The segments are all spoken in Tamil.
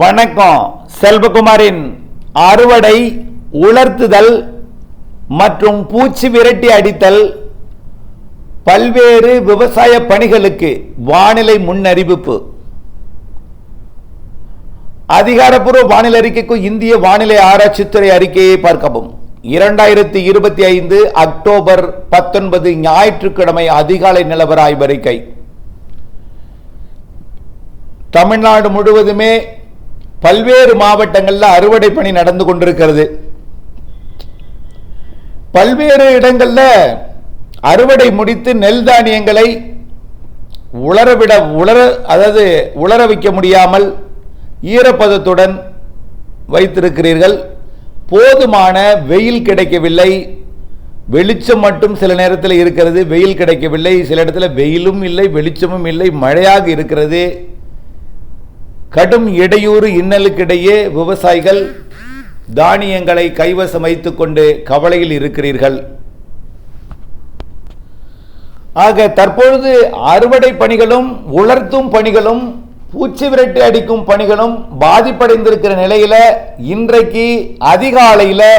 வணக்கம். செல்வகுமாரின் அறுவடை உலர்த்துதல் மற்றும் பூச்சி விரட்டி அடித்தல் பல்வேறு விவசாய பணிகளுக்கு வானிலை முன்னறிவிப்பு. அதிகாரப்பூர்வ வானிலை அறிக்கைக்கும் இந்திய வானிலை ஆராய்ச்சித்துறை அறிக்கையை பார்க்கவும். இரண்டாயிரத்தி இருபத்தி ஐந்து அக்டோபர் பத்தொன்பது ஞாயிற்றுக்கிழமை அதிகாலை நிலவர ஆய்வறிக்கை. தமிழ்நாடு முழுவதுமே பல்வேறு மாவட்டங்களில் அறுவடை பணி நடந்து கொண்டிருக்கிறது. பல்வேறு இடங்களில் அறுவடை முடித்து நெல் தானியங்களை உலரவிட உலர அதாவது உலர வைக்க முடியாமல் ஈரப்பதத்துடன் வைத்திருக்கிறீர்கள். போதுமான வெயில் கிடைக்கவில்லை. வெளிச்சம் மட்டும் சில நேரத்தில் இருக்கிறது. வெயில் கிடைக்கவில்லை. சில இடத்துல வெயிலும் இல்லை வெளிச்சமும் இல்லை மழையாக இருக்கிறது. கடும் இடையூறு இன்னலுக்கிடையே விவசாயிகள் தானியங்களை கைவசம் வைத்துக் கொண்டு கவலையில் இருக்கிறீர்கள். ஆக தற்பொழுது அறுவடை பணிகளும் உலர்த்தும் பணிகளும் பூச்சி விரட்டி அடிக்கும் பணிகளும் பாதிப்படைந்திருக்கிற நிலையில இன்றைக்கு அதிகாலையில்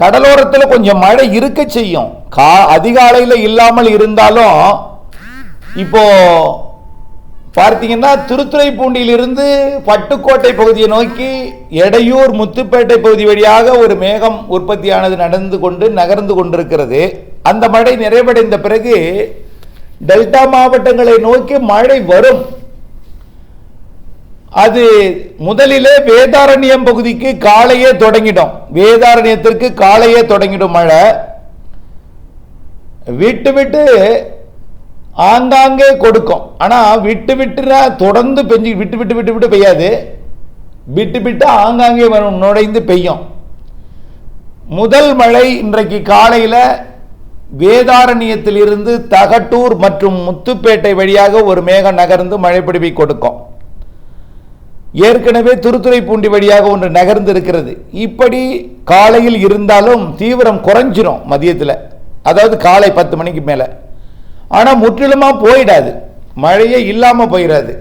கடலோரத்தில் கொஞ்சம் மழை இருக்க செய்யும். கா அதிகாலையில் இல்லாமல் இருந்தாலும் இப்போ பார்த்தீங்கன்னா திருத்துறைப்பூண்டியிலிருந்து பட்டுக்கோட்டை பகுதியை நோக்கி எடையூர் முத்துப்பேட்டை பகுதி வழியாக ஒரு மேகம் உற்பத்தியானது நடந்து கொண்டு நகர்ந்து கொண்டிருக்கிறது. அந்த மழை நிறைவடைந்த பிறகு டெல்டா மாவட்டங்களை நோக்கி மழை வரும். அது முதலிலே வேதாரண்யம் பகுதிக்கு காலையே தொடங்கிடும். வேதாரண்யத்திற்கு காலையே தொடங்கிடும் மழை. விட்டு விட்டு ஆங்காங்கே கொடுக்கும். ஆனால் விட்டு விட்டுனா தொடர்ந்து பெஞ்சு விட்டு விட்டு விட்டு விட்டு பெய்யாது. விட்டு விட்டு ஆங்காங்கே வரும் நுழைந்து பெய்யும். முதல் மழை இன்றைக்கு காலையில் வேதாரண்யத்திலிருந்து தகட்டூர் மற்றும் முத்துப்பேட்டை வழியாக ஒரு மேகம் நகர்ந்து மழை பிடிப்பை கொடுக்கும். ஏற்கனவே திருத்துறைப்பூண்டி வழியாக ஒன்று நகர்ந்து இருக்கிறது இப்படி காலையில் இருந்தாலும் தீவிரம் குறைஞ்சிரும் மதியத்தில். அதாவது காலை பத்து மணிக்கு மேலே. ஆனால் முற்றிலுமாக போயிடாது. மழையே இல்லாமல் போயிடாது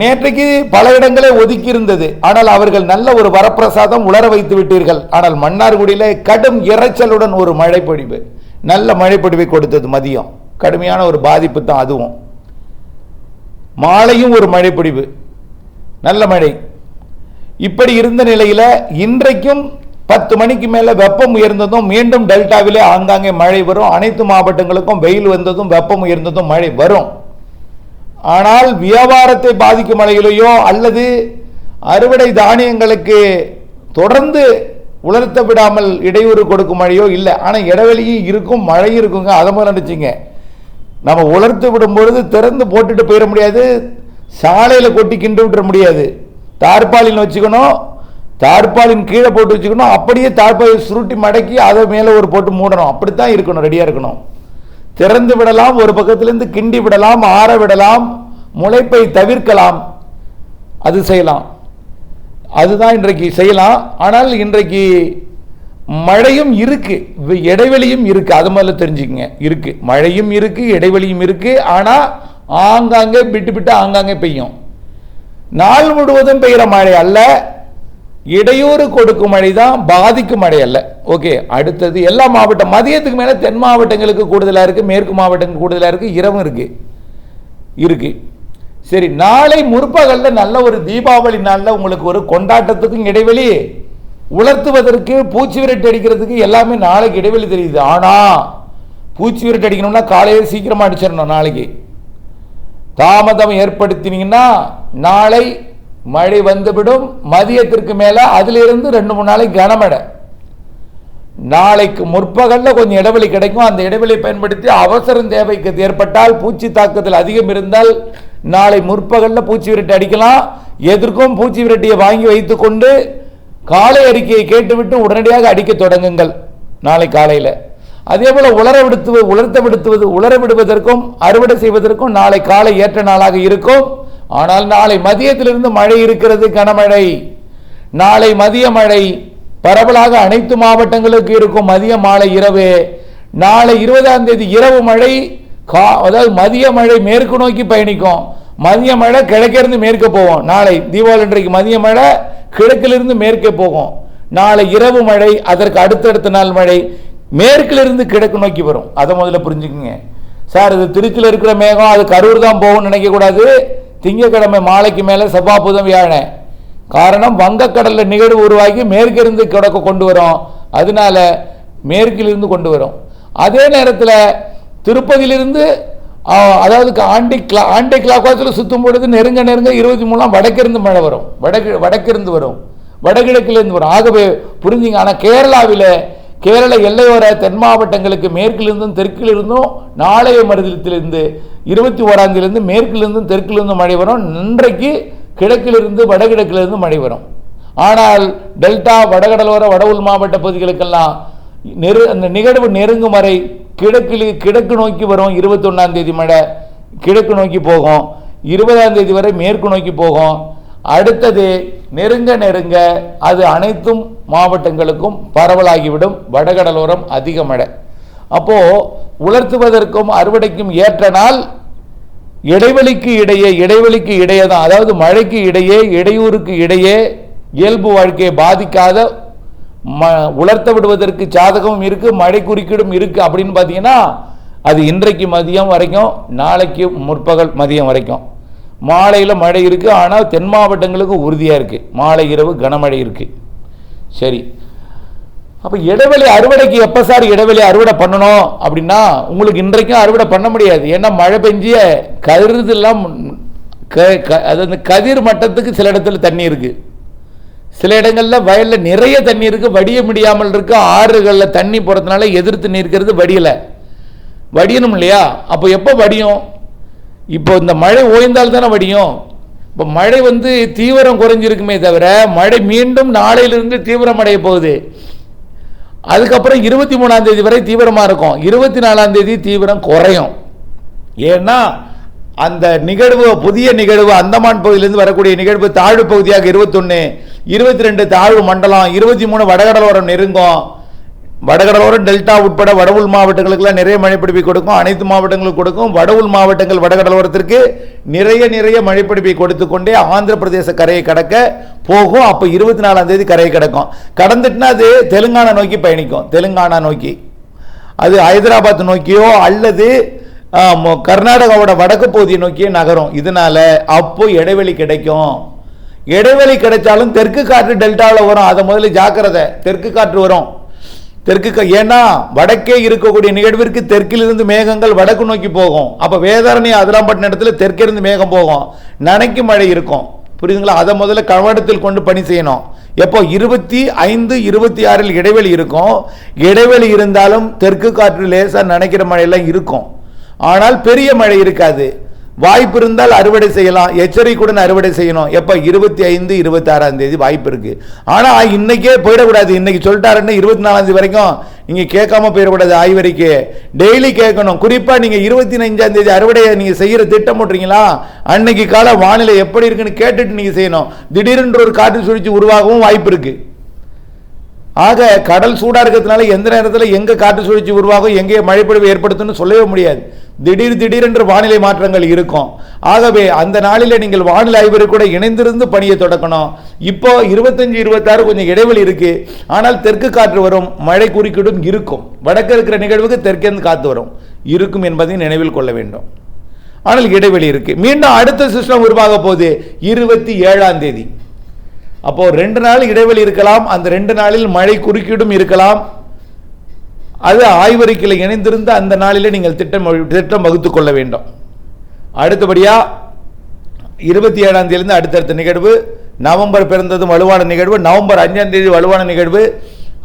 நேற்றைக்கு பல இடங்களே ஒதுக்கி இருந்தது ஆனால் அவர்கள் நல்ல ஒரு வரப்பிரசாதம் உலர வைத்து விட்டீர்கள். ஆனால் மன்னார்குடியில கடும் இறைச்சலுடன் ஒரு மழைப்பொழிவு நல்ல மழைப்பொழிவை கொடுத்தது மதியம். கடுமையான ஒரு பாதிப்பு தான் அதுவும். மாலையும் ஒரு மழைப்பொழிவு நல்ல மழை. இப்படி இருந்த நிலையில் இன்றைக்கும் பத்து மணிக்கு மேல வெப்பம் உயர்ந்ததும் மீண்டும் டெல்டாவிலே ஆங்காங்கே மழை வரும். அனைத்து மாவட்டங்களுக்கும் வெயில் வந்ததும் வெப்பம் உயர்ந்ததும் மழை வரும். ஆனால் வியாபாரத்தை பாதிக்கும் மழையிலேயோ அல்லது அறுவடை தானியங்களுக்கு தொடர்ந்து உலர்த்த விடாமல் இடையூறு கொடுக்கும் மழையோ இல்லை. ஆனால் இடைவெளியும் இருக்கும் மழையும் இருக்குங்க. அதை மாதிரி நினச்சிங்க. நம்ம உலர்த்து விடும் பொழுது திறந்து போட்டுட்டு போயிட முடியாது. சாலையில் கொட்டி கிண்டு விட்டுற முடியாது. தார்பாலின் வச்சுக்கணும். தாழ்பாலின் கீழே போட்டு வச்சுக்கணும். அப்படியே தாழ்பாலை சுருட்டி மடக்கி அதை மேலே ஒரு போட்டு மூடணும். அப்படித்தான் இருக்கணும் ரெடியாக இருக்கணும். திறந்து விடலாம் ஒரு பக்கத்துலேருந்து கிண்டி விடலாம் ஆற விடலாம் முளைப்பை தவிர்க்கலாம். அது செய்யலாம். அதுதான் இன்றைக்கு செய்யலாம். ஆனால் இன்றைக்கு மழையும் இருக்குது இடைவெளியும் இருக்குது அது முதல்ல தெரிஞ்சுக்கங்க. இருக்குது மழையும் இருக்குது இடைவெளியும் இருக்குது ஆனால் ஆங்காங்கே விட்டு விட்டு ஆங்காங்கே பெய்யும். நாள் முழுவதும் பெய்கிற மழை அல்ல. இடையூறு கொடுக்கும் மழை தான் பாதிக்கும் மழை அல்ல. ஓகே அடுத்தது எல்லா மாவட்டம் மதியத்துக்கு மேலே தென் மாவட்டங்களுக்கு கூடுதலாக இருக்குது மேற்கு மாவட்டங்களுக்கு கூடுதலாக இருக்குது இரவும் இருக்கு. இருக்கு. சரி நாளை முற்பகல்ல நல்ல ஒரு தீபாவளி நாளில் உங்களுக்கு ஒரு கொண்டாட்டத்துக்கும் இடைவெளி. உலர்த்துவதற்கு பூச்சி விரட்டு அடிக்கிறதுக்கு எல்லாமே நாளைக்கு இடைவெளி தெரியுது. ஆனால் பூச்சி விரட்டு அடிக்கணும்னா காலையில் சீக்கிரமாக அடிச்சிடணும் நாளைக்கு. தாமதம் ஏற்படுத்தினீங்கன்னா நாளை மழை வந்துவிடும் மதியத்திற்கு மேல அதிலிருந்து ரெண்டு மூணு நாளைக்கு கனமழை நாளைக்கு முற்பகல்ல கொஞ்சம் இடைவெளி கிடைக்கும். அந்த இடைவெளி பயன்படுத்தி அவசரம் தேவைக்கு ஏற்பட்டால் பூச்சி தாக்குதல் அதிகம் இருந்தால் நாளை முற்பகல்ல பூச்சி விரட்டி அடிக்கலாம். எதற்கும் பூச்சி விரட்டியை வாங்கி வைத்துக்கொண்டு காலை அறிக்கையை கேட்டுவிட்டு உடனடியாக அடிக்க தொடங்குங்கள் நாளை காலையில். அதே போல உலர விடுத்து உலர்த்த விடுத்துவது உலர விடுவதற்கும் அறுவடை செய்வதற்கும் நாளை காலை ஏற்ற நாளாக இருக்கும். ஆனால் நாளை மதியத்திலிருந்து மழை இருக்கிறது கனமழை. நாளை மதிய மழை. பரவலாக அனைத்து மாவட்டங்களுக்கு இருக்கும் மதிய மாலை இரவு. நாளை இருபதாம் தேதி இரவு மழை. கா அதாவது மதிய மழை மேற்கு நோக்கி பயணிக்கும். மதிய மழை கிழக்கிலிருந்து மேற்கே போகும். நாளை தீபாவளி இன்றைக்கு மதிய மழை கிழக்கிலிருந்து மேற்கே போகும். நாளை இரவு மழை அதற்கு அடுத்தடுத்த நாள் மழை மேற்கிலிருந்து கிழக்கு நோக்கி வரும். அதை முதல்ல புரிஞ்சுக்குங்க. சார் இது திருச்சியில் இருக்கிற மேகம் அது கரூர் தான் போகும்னு நினைக்கக்கூடாது. திங்கக்கிழமை மாலைக்கு மேலே செவ்வாய் புதன் வியாழன். காரணம் வங்கக்கடலில் நிகழ்வு உருவாகி மேற்கிருந்து கிடக்க கொண்டு வரும். அதனால மேற்கிலிருந்து கொண்டு வரும். அதே நேரத்தில் திருப்பதியிலிருந்து அதாவது ஆண்டி கிளா ஆண்டி கிளாக் வாசல் சுற்றும் பொழுது நெருங்க நெருங்க இருபத்தி மூணாம் வடக்கிருந்து மழை வரும். வடக்கு வடக்கிருந்து வரும். வடகிழக்கிலிருந்து வரும். ஆகவே புரிஞ்சுங்க ஆனால் கேரளாவில் கேரள எல்லையோர தென் மாவட்டங்களுக்கு மேற்கிலிருந்தும் தெற்கிலிருந்தும் நாளைய மருதத்திலிருந்து இருபத்தி ஓராந்திலிருந்து மேற்கிலிருந்தும் தெற்கிலிருந்தும் மழை வரும். இன்றைக்கு கிழக்கிலிருந்து வடகிழக்கிலிருந்து மழை வரும். ஆனால் டெல்டா வடகடலோர வட மாவட்ட பகுதிகளுக்கெல்லாம் நெரு அந்த நிகழ்வு நெருங்கும் வரை கிழக்கில் கிழக்கு நோக்கி வரும் இருபத்தொன்னாம் தேதி மழை. கிழக்கு நோக்கி போகும். இருபதாம் தேதி வரை மேற்கு நோக்கி போகும். அடுத்தது நெருங்க நெருங்க அது அனைத்தும் மாவட்டங்களுக்கும் பரவலாகிவிடும். வடகடலோரம் அதிக மழை அப்போ உலர்த்துவதற்கும் அறுவடைக்கும் ஏற்ற நாள் இடைவெளிக்கு இடையே இடைவெளிக்கு இடையே தான். அதாவது மழைக்கு இடையே இடையூறுக்கு இடையே இயல்பு வாழ்க்கையை பாதிக்காத ம உலர்த்த விடுவதற்கு சாதகமும் இருக்கு மழை குறுக்கீடும் இருக்கு அப்படின்னு பார்த்தீங்கன்னா அது இன்றைக்கு மதியம் வரைக்கும் நாளைக்கு முற்பகல் மதியம் வரைக்கும். மாலையில் மழை இருக்குது ஆனால் தென் மாவட்டங்களுக்கு உறுதியாக இருக்குது மாலை இரவு கனமழை இருக்குது சரி. அப்போ இடைவெளி அறுவடைக்கு எப்போ சார் இடைவெளி அறுவடை பண்ணணும் அப்படின்னா உங்களுக்கு இன்றைக்கும் அறுவடை பண்ண முடியாது. ஏன்னா மழை பெஞ்சிய கருதெல்லாம் க க- அதாவது கதிர் மட்டத்துக்கு சில இடத்துல தண்ணி இருக்குது சில இடங்களில் வயலில் நிறைய தண்ணி இருக்குது வடிய முடியாமல் இருக்கு. ஆறுகளில் தண்ணி போகிறதுனால எதிர்த்து நிற்கிறது வடியலை. வடியணும் இல்லையா? அப்போ எப்போ வடியும்? இப்போ இந்த மழை ஓய்ந்தால் தானே வடியும். இப்போ மழை வந்து தீவிரம் குறைஞ்சிருக்குமே தவிர மழை மீண்டும் நாளையிலிருந்து தீவிரமடைய போகுது. அதுக்கப்புறம் இருபத்தி மூணாம் தேதி வரை தீவிரமாக இருக்கும். இருபத்தி நாலாம் தேதி தீவிரம் குறையும். ஏன்னா அந்த நிகழ்வு புதிய நிகழ்வு அந்தமான் பகுதியிலிருந்து வரக்கூடிய நிகழ்வு தாழ்வு பகுதியாக இருபத்தொன்று இருபத்தி ரெண்டு தாழ்வு மண்டலம் இருபத்தி மூணு வடகடலோரம் நெருங்கும். வடகடலோரம் டெல்டா உட்பட வடவுள் மாவட்டங்களுக்கெல்லாம் நிறைய மழைப்பிடிப்பை கொடுக்கும். அனைத்து மாவட்டங்களுக்கும் கொடுக்கும். வடவுள் மாவட்டங்கள் வடகடலோரத்திற்கு நிறைய நிறைய மழைப்பிடிப்பை கொடுத்து கொண்டே ஆந்திர பிரதேச கரையை கடக்க போகும். அப்போ இருபத்தி நாலாம் தேதி கரையை கடக்கும். கடந்துட்டுனா அது தெலுங்கானா நோக்கி பயணிக்கும். தெலுங்கானா நோக்கி. அது ஹைதராபாத் நோக்கியோ அல்லது கர்நாடகாவோட வடக்கு பகுதியை நோக்கியே நகரும். இதனால அப்போ இடைவெளி கிடைக்கும். இடைவெளி கிடைச்சாலும் தெற்கு காற்று டெல்டாவில் வரும். அதை முதல்ல ஜாக்கிரதை. தெற்கு காற்று வரும். தெற்கு ஏன்னா வடக்கே இருக்கக்கூடிய நிகழ்விற்கு தெற்கிலிருந்து மேகங்கள் வடக்கு நோக்கி போகும். அப்போ வேதாரணி அதிராம்பட்டின இடத்துல தெற்கிருந்து மேகம் போகும். நனைக்கு மழை இருக்கும். புரியுதுங்களா? அதை முதல்ல கவனத்தில் கொண்டு பணி செய்யணும். எப்போ? இருபத்தி ஐந்து இருபத்தி ஆறில் இடைவெளி இருக்கும். இடைவெளி இருந்தாலும் தெற்கு காற்று லேசாக நனைக்கிற மழையெல்லாம் இருக்கும். ஆனால் பெரிய மழை இருக்காது. வாய்ப்பு இருந்தால் அறுவடை செய்யலாம். எச்சரிக்கையுடன் அறுவடை செய்யணும். எப்போ? இருபத்தி ஐந்து இருபத்தி ஆறாம் தேதி வாய்ப்பு இருக்கு. ஆனால் இன்னைக்கே போயிடக்கூடாது. இன்னைக்கு சொல்லிட்டாருன்னு இருபத்தி நாலாம் தேதி வரைக்கும் நீங்கள் கேட்காம போயிடக்கூடாது ஆய்வறிக்கை. டெய்லி கேட்கணும். குறிப்பாக நீங்கள் இருபத்தி அஞ்சாம் தேதி அறுவடையை நீங்கள் செய்கிற திட்டம் போட்டுறீங்களா அன்னைக்கு கால வானிலை எப்படி இருக்குன்னு கேட்டுட்டு நீங்கள் செய்யணும். திடீரென்று ஒரு காற்று சுழற்சி உருவாகவும் வாய்ப்பு இருக்கு. ஆக கடல் சூடாக இருக்கிறதுனால எந்த நேரத்தில் எங்கே காற்று சுழற்சி உருவாகும் எங்கே மழைப்பொழிவு ஏற்படுத்தும்னு சொல்லவே முடியாது. திடீர் திடீரென்று வானிலை மாற்றங்கள் இருக்கும். ஆகவே அந்த நாளில் நீங்கள் வானிலை ஆய்வரை கூட இணைந்திருந்து பணியை தொடக்கணும். இப்போ இருபத்தஞ்சு இருபத்தாறு கொஞ்சம் இடைவெளி இருக்கு. ஆனால் தெற்கு காற்று வரும் மழை குறுக்கிடும் இருக்கும். வடக்கு இருக்கிற நிகழ்வுக்கு தெற்கேந்து காத்து வரும். இருக்கும் என்பதை நினைவில் கொள்ள வேண்டும். ஆனால் இடைவெளி இருக்கு. மீண்டும் அடுத்த சிஸ்டம் உருவாக போகுது. இருபத்தி ஏழாம் தேதி. அப்போ ரெண்டு நாள் இடைவெளி இருக்கலாம். அந்த ரெண்டு நாளில் மழை குறுக்கீடும் இருக்கலாம். அது ஆய்வறிக்கையில் இணைந்திருந்த அந்த நாளில் நீங்கள் திட்டம் திட்டம் வகுத்து கொள்ள வேண்டும். அடுத்தபடியாக இருபத்தி ஏழாம் தேதியிலிருந்து அடுத்தடுத்த நிகழ்வு நவம்பர் பிறந்ததும் வலுவான நிகழ்வு நவம்பர் அஞ்சாம் தேதி வலுவான நிகழ்வு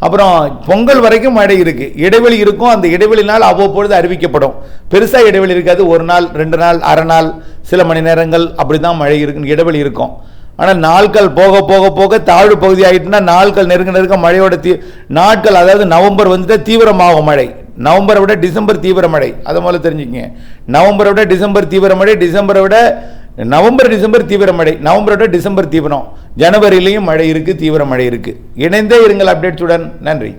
அப்புறம் பொங்கல் வரைக்கும் மழை இருக்கு. இடைவெளி இருக்கும். அந்த இடைவெளி நாள் அவ்வப்பொழுது அறிவிக்கப்படும். பெருசா இடைவெளி இருக்காது. ஒரு நாள் ரெண்டு நாள் அரை நாள் சில மணி நேரங்கள் அப்படிதான் மழை இருக்கு இடைவெளி இருக்கும். ஆனால் நாட்கள் போக போக போக தாழ்வு பகுதி ஆகிட்டுனா நாட்கள் நெருங்க நெருங்க மழையோட தீ நாட்கள் அதாவது நவம்பர் வந்துட்டு தீவிரமாகும் மழை. நவம்பரை விட டிசம்பர் தீவிர மழை. அதை முதல்ல தெரிஞ்சுக்கங்க. நவம்பரை விட டிசம்பர் தீவிர மழை டிசம்பரை விட நவம்பர் டிசம்பர் தீவிர மழை நவம்பரை விட டிசம்பர் தீவிரம். ஜனவரியிலையும் மழை இருக்குது தீவிர மழை இருக்குது இணைந்தே இருங்கள் அப்டேட்ஸுடன். நன்றி.